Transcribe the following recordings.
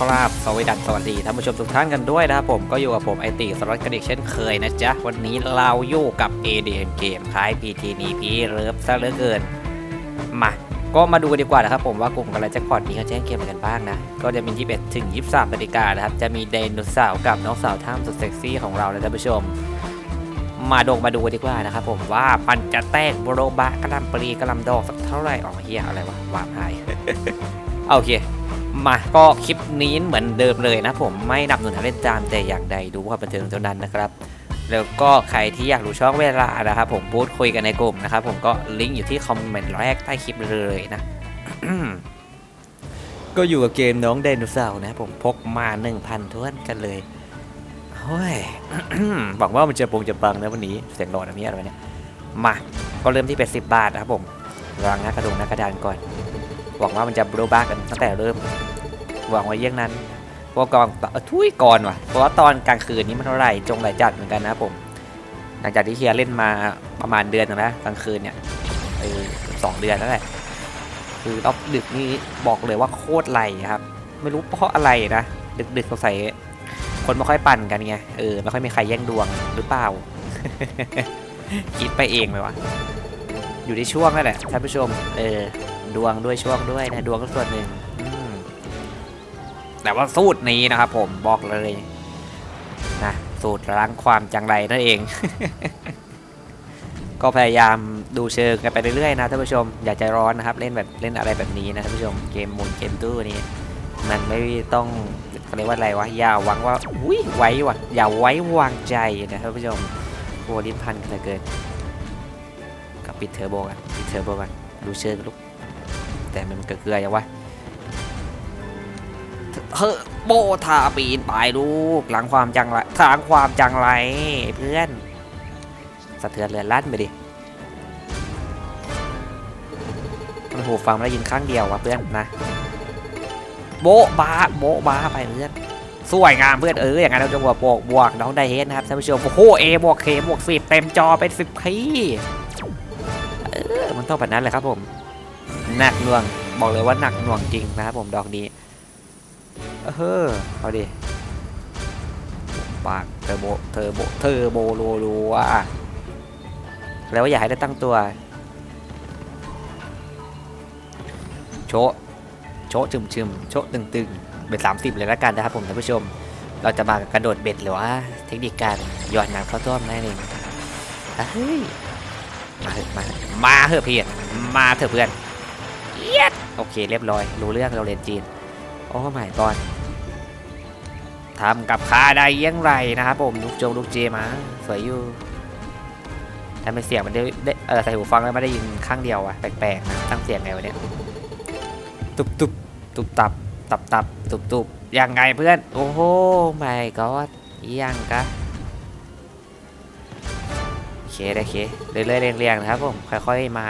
ครับสวัสดีสวัสดีท่านผู้ชมทุกท่านกันด้วยนะครับผมก็อยู่กับผมไอติสล็อตกระดิกเช่นเคยนะจ๊ะ วันนี้เราอยู่กับ ADM เกมคล้าย PT นี้พีเริฟซะเหลือเกิน มาก็มาดูกันดีกว่านะครับผมว่ากลุ่มกันอะไรแจ็คพอตนี้เขาแจ้งเกมกันบ้างนะ ก็จะมี 21 ถึง 23นาฬิกานะครับ จะมีเดนนุสาวกับน้องสาวท่ามสุดเซ็กซี่ของเรานะท่านผู้ชม มาดงมาดูกันดีกว่านะครับผมว่ามันจะแตกโบโรบะกระลำปรีกระลำดอกสักเท่าไหร่อ๋อเฮียอะไรวะวามหายโอเค มาก็คลิปนี้เหมือนเดิมเลยนะผมไม่นับหนุนทาเล่นจามแต่อย่างใดดูความบันเทิงเท่านั้นนะครับ แล้วก็ใครที่อยากรู้ช่องเวลานะครับผมพูดคุยกันในกลุ่มนะครับผมก็ลิงก์อยู่ที่คอมเมนต์แรกใต้คลิปเลยนะก็อยู่กับเกมน้องไดโนเสาร์นะผมพกมา1,000ท้วนกันเลยเฮ้ยหวังว่ามันจะปงจะบังนะวันนี้เสียงรอนะมีอะไรเนี่ยมา ก็เริ่มที่ 80 บาทนะครับผมวางหน้ากระดงหน้ากระดานก่อน หวังว่ามันจะบรูบ้ากันตั้งแต่เริ่ม หวังไว้เยี่ยงนั้นเพราะว่าก่อนเออทุยก่อนว่ะ เพราะว่าตอนกลางคืนนี้มันเท่าไหร่จงหลายจัดเหมือนกันนะผม หลังจากที่เฮียเล่นมาประมาณเดือนนึงแล้วกลางคืนเนี่ยเออสองเดือนแล้วแหละคือรอบดึกนี่บอกเลยว่าโคตรไหลครับ ไม่รู้เพราะอะไรนะ ดึกดึกสงสัยคนไม่ค่อยปั่นกันไง เออไม่ค่อยมีใครแย่งดวงหรือเปล่า คิดไปเองไหมวะ อยู่ในช่วงนั่นแหละท่านผู้ชม เออ ดวงด้วยช่วงด้วยนะดวงก็ส่วนหนึ่งแต่ว่าสูตรนี้นะครับผมบอกเลยนะสูตรล้างความจังไรนั่นเอง ก็พยายามดูเชิงกันไปเรื่อยๆนะท่านผู้ชมอย่าใจร้อนนะครับเล่นแบบเล่นอะไรแบบนี้นะท่านผู้ชมเกมหมุนเกมตู้นี้มันไม่ต้องเรียกว่าอะไรวะอย่าหวังว่าอุ้ยไว้วะอย่าไว้วางใจนะท่านผู้ชมโอ้ลิ้นพันกันเหลือเกินกับปิดเทอร์โบกันปิดเทอร์โบกันดูเชิงลูก แต่มันเกลือๆอย่างวะเฮ้อโบทาปีนไปลูกหลังความจังไรทางความจังไรเพื่อนสะเทือนเรือนลั่นไปดิมันหูฟังไม่ได้ยินข้างเดียววะเพื่อนนะ โบบาโบบาไปเพื่อนสวยงามเพื่อนเอออย่างนั้นเราจะบวกบวกบวกน้องไดเฮดนะครับท่านผู้ชมโอ้โหเอบวกเคบวกสิบเต็มจอเป็นสิบคีเออมันต้องแบบนั้นเลยครับผม หนักหน่วง บอกเลยว่าหนักหน่วงจริงนะครับผมดอกนี้ เออเอาดิปากเทอร์โบเทอร์โบเทอร์โบโลโลอะแล้วอยากให้ได้ตั้งตัว โชโชะจึมจึมโชตึงตึงเป็นสามสิบเลยล้วกันนะครับผมท่านผู้ชม เราจะมากระโดดเบ็ดหรือว่าเทคนิคการหย่อนน้ำเข้าต้มนั่นเองเฮ้ยมาเถอะมามาเถอะเพื่อนมาเถอะเพื่อน โอเคเรียบร้อย รู้เรื่องเราเรียนจีน โอ้ไม่ก่อนทำกับข้าได้ยังไรนะครับผมลูกโจงลูกเจมา สวยอยู่แต่ไม่เสียงมันได้ไดเออใส่หูฟังแล้วไม่ได้ยินข้างเดียวอะแปลกๆนะตั้งเสียงไงวะเนี่ยตุบตุบตุบตับตับตับตุบตุบยังไงเพื่อน โอ้โหไม่ก็ยังกะโอเคโอเคเรื่อยๆเรียงๆนะครับผมค่อยๆมา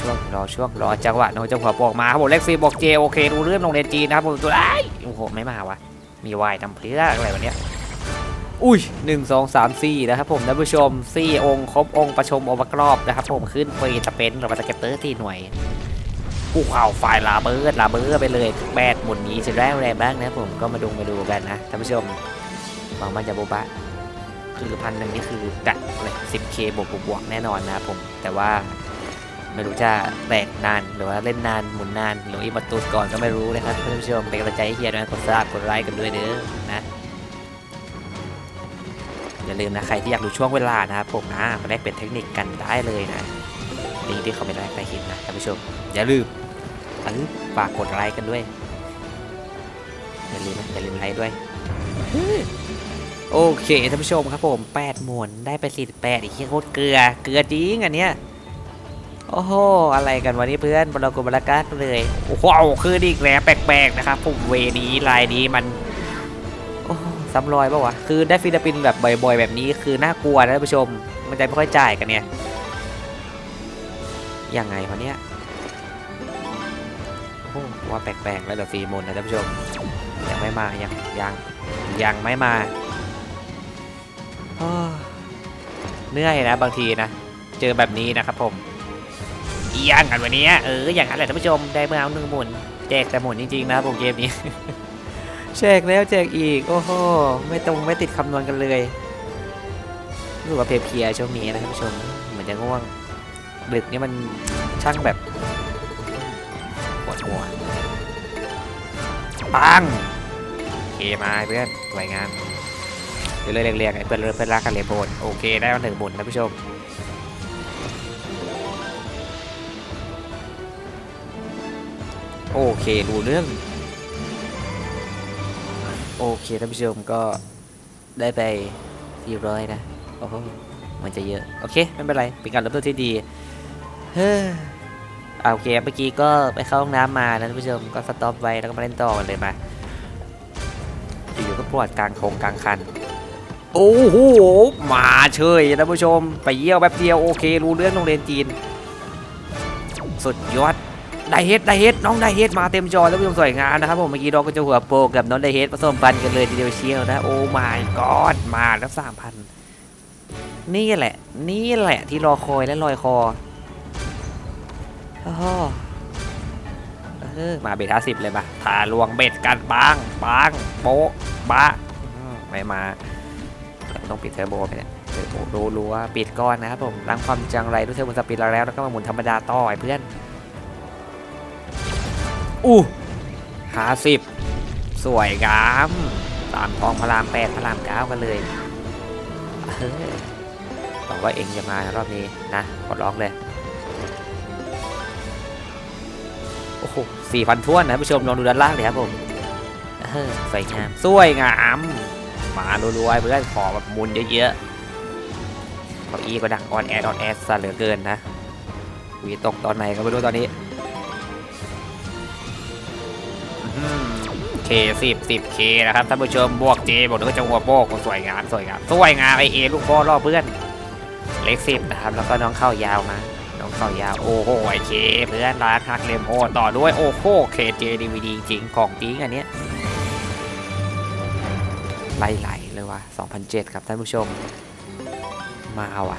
ช่วงรอช่วงรอจังหวะโนจังหวะบอกมาครับผมเล็กซีบอกเจโอเคดูเรื่องโรงเรียนจีนนะครับผมตัวไอ้โอ้โหไม่มาวะมีวายทำเพื่ออะไรวะเนี้ยอุ้ยหนึ่งสองสามสี่นะครับผมท่านผู้ชมสี่องค์ครบองค์ประชมองค์ประกอบนะครับผมขึ้นฟรีสเปนหรือว่าสเก็ตเตอร์ที่หน่วยกูเข่าไฟลาเบิร์ดลาเบิร์ดไปเลยแปดหมุนนี้จะได้แรงบ้างนะผมก็มาดูมาดูกันนะท่านผู้ชมหวังมันจะโบบะคือพันหนึ่งนี่คือกัดเลยสิบเคบวกบวกแน่นอนนะครับผมแต่ว่า ไม่รู้จะแตกนานหรือว่าเล่นนานหมุนนานหรืออีมาตูดก่อนก็ไม่รู้นะครับท่านผู้ชมเป็นกำลังใจให้เฮียด้วยนกดซับกดไลค์กันด้วยเด้อนะอย่าลืมนะใครที่อยากรู้ช่วงเวลานะครับผมนะมาได้เป็นเทคนิคกันได้เลยนะลิงก์ที่เขาไม่ได้ใต้คลิปนะท่านผู้ชมอย่าลืมเออฝากกดไลค์กันด้วยอย่าลืมนะอย่าลืมไลค์ด้วยโอเคท่านผู้ชมครับผม8หมุนได้ไป48อีกแค่โคตรเกลือเกลือจริงอันเนี้ย โอ้โห อะไรกันวันนี้เพื่อนบลากุบลากัสเลยโอ้โหคืออีกแล้วแปลกๆนะครับผมเวนี้ลายนี้มันโอ้โหซ้ำรอยปะวะคือได้ฟิลิปปินส์แบบบ่อย ๆ แบบนี้คือน่ากลัวนะท่านผู้ชม มันจะไม่ค่อยจ่ายกันเนี่ยยังไงวะเนี่ยโอ้โหว่าแปลกๆแล้วเดี๋ยวฟีมนนะท่านผู้ชมยังไม่มายังยังยังไม่มาโอ้เหนื่อยนะบางทีนะ เจอแบบนี้นะครับผม อย่างกันวันนี้เอออย่างนั้นแหละท่านผู้ชมได้เมื่อเอาหนึ่งหมุนแจกแต่หมุนจริงๆนะครับผมเกมนี้แจกแล้วแจกอีกโอ้โหไม่ตรงไม่ติดคำนวณกันเลยรู้สึกว่าเพลียๆช่วงนี้นะท่านผู้ชมเหมือนจะง่วงดึกนี่มันช่างแบบปวดหัวปังเคมาเพื่อนสวยงามเดี๋ยวเลยเรียงๆไอ้เพื่อนเพื่อนรักกันเลยโบนโอเคได้มาหนึ่งหมุนท่านผู้ชม โอเครู้เรื่อง โอเคท่านผู้ชมก็ได้ไปสี่ร้อยนะโอ้โหมันจะเยอะ โอเค ไม่เป็นไร เป็นการเริ่มต้นที่ดี เฮ้อโอเค เมื่อกี้ก็ไปเข้าห้องน้ำมานะท่านผู้ชม ก็สต็อปไว้ แล้วก็มาเล่นต่อเลยมา อยู่ๆก็ปวดกลางโคงกลางคัน โอ้โห มาเฉยท่านผู้ชม ไปเยี่ยวแป๊บเดียว โอเค รู้เรื่องโรงเรียนจีน สุดยอด ไดเฮดไดเฮดน้องไดเฮดมาเต็มจอท่านผู้ชมสวยงามนะครับผมเมื่อกี้เราก็จะหัวโปกับน้องไดเฮดผสมพันกันเลยทีเดียวเชียวนะโอ้ my god มาแล้วสามพันนี่แหละ นี่แหละที่รอคอยและลอยคออ้เออมาเบ็ดห้าสิบเลยมาทาลวงเบ็ดกันปังปังโป๊ะบะไม่มาต้องปิดเทอร์โบไปเนี่ยเทอร์โบรู้รู้ว่าปิดก้อนนะครับผมล้างความจังไรด้วยเทอร์โบสปีดเราแล้วแล้วก็มาหมุนธรรมดาต่อไอ้เพื่อน อู้ห้าสิบสวยงามตามทองพระรามแปดพระรามเก้ากันเลยเฮ้ยบอกว่าเองจะมารอบนี้นะขอร้องเลย โอ้โหสี่พันท้วนนะผู้ชมลองดูด้านล่างเลยครับผมเออสวยงามสวยงามมารัวๆเพื่อนขอแบบมุนเยอะๆเก้าอี้ก็ดังออนแอร์ออนแอร์ซะเหลือเกินนะวีตกตอนไหนก็ไม่รู้ตอนนี้ เคสิบสิบเคนะครับท่านผู้ชมบวกเจบอกเลยก็จะหัวโบกสวยงามสวยงามสวยงามไอเอลูกพ่อรอบเพื่อนเล็กสิบนะครับแล้วก็น้องเข้ายาวมาน้องเข้ายาวโอ้โหไอเคเพื่อนร้านฮักเลมโอต่อด้วยโอ้โหเคเจดีวีดีจริงของจริงอันเนี้ยไล่ไหลเลยว่ะ2007 ครับท่านผู้ชม มาว่ะ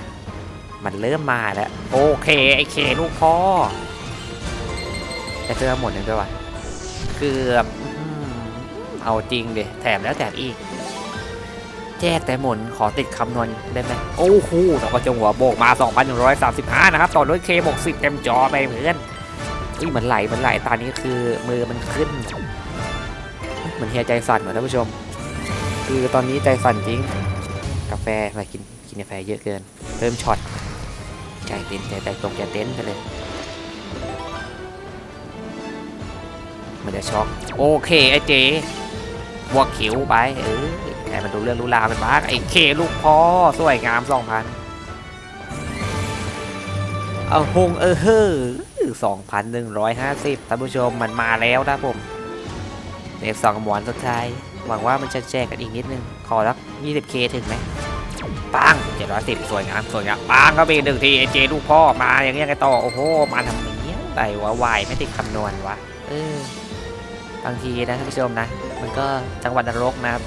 มันเริ่มมาแล้ว โอเค ไอเคลูกพ่อแต่เจอหมดเลยด้วยว่ะ เกือบ เอาจริงเดแถมแล้วแถมอีก แจ้แต่หมุนขอติดคำนวณได้ไหมโอ้โหเราก็จงหัวโบกมา 2,135 นะครับ ต่อด้วยเคบวก10เต็มจอไปเพื่อนอุ้ยเหมือนไหลเหมือนไหลตอนนี้คือมือมันขึ้นเหมือนเฮียใจสั่นเหมือนท่านผู้ชม คือตอนนี้ใจสั่นจริง กาแฟมากินกินกาแฟเยอะเกินเพิ่มช็อตใจเต้นใจแตกตรงใจเต้นไปเลยมันจะช็อกโอเคไอเจ บวกขิวไปเออให้มันดูเรื่องรู้ราวกันบ้างไอ้เคลูกพ่อสวยงามสองพันเอาหงเออเฮ้อสองพันหนึ่งร้อยห้าสิบท่านผู้ชมมันมาแล้วนะผมเลขสองหมวนสุดท้ายหวังว่ามันจะแจกกันอีกนิดนึง ขอสักยี่สิบเคถึงไหมปังเจ็ดร้อยสิบสวยงาม สวยงามปังก็ไปอีกหนึ่งทีไอ้เจลูกพ่อมาอย่างเงี้ยไงต่อ โอ้โห มาทำอย่างเงี้ยแต่ว่าวายไม่ติดคำนวณวะ เออบางทีนะท่านผู้ชมนะ มันก็จังหวัดนรกนะครับ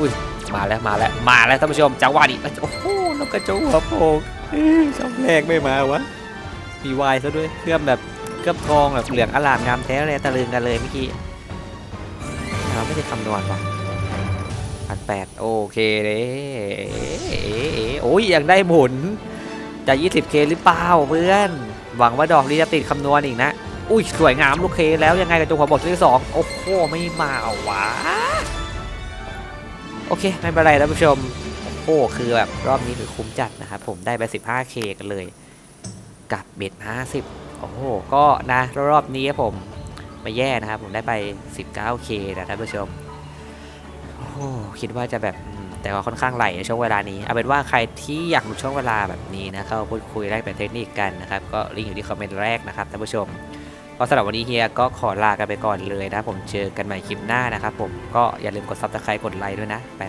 อุ้ย มาแล้วมาแล้วมาแล้วท่านผู้ชมจังหวะนี้โอ้โหนกกระจงหัวโปกเอ้ยช่องแรกไม่มาวะ มีวายซะด้วยเครื่องแบบเครื่องทองแบบเหลืองอลามงามแท้เลยตะลึงกันเลยเมื่อกี้เราไม่ได้คำนวณปะพันแปดโอเคเลยโอ้ยยังได้หมุนจะ 20k หรือเปล่าเพื่อน หวังว่าดอกนี้จะติดคำนวณอีกนะ อุ้ยสวยงามลูกเคแล้วยังไงกับจงหัวบทที่สองโอ้โหไม่มาเอาวะโอเคไม่เป็นไรท่านผู้ชมโอ้โหคือแบบรอบนี้คือคุ้มจัดนะครับผมได้ไป 15k กันเลย กับเบ็ด50 โอ้โหก็นะรอบนี้ผมไม่แย่นะครับ ผมได้ไป 19k นะท่านผู้ชมโอ้คิดว่าจะแบบแต่ว่าค่อนข้างไหลในช่วงเวลานี้เอาเป็นว่าใครที่อยากรู้ช่วงเวลาแบบนี้นะเข้าพูดคุยแลกเปลี่ยนเทคนิคกันนะครับ ก็ลิงก์อยู่ที่คอมเมนต์แรกนะครับท่านผู้ชม ก็สำหรับวันนี้เฮียก็ขอลากันไปก่อนเลยนะผมเจอกันใหม่คลิปหน้านะครับผมก็อย่าลืมกดซับสไครต์กดไลค์ด้วยนะไป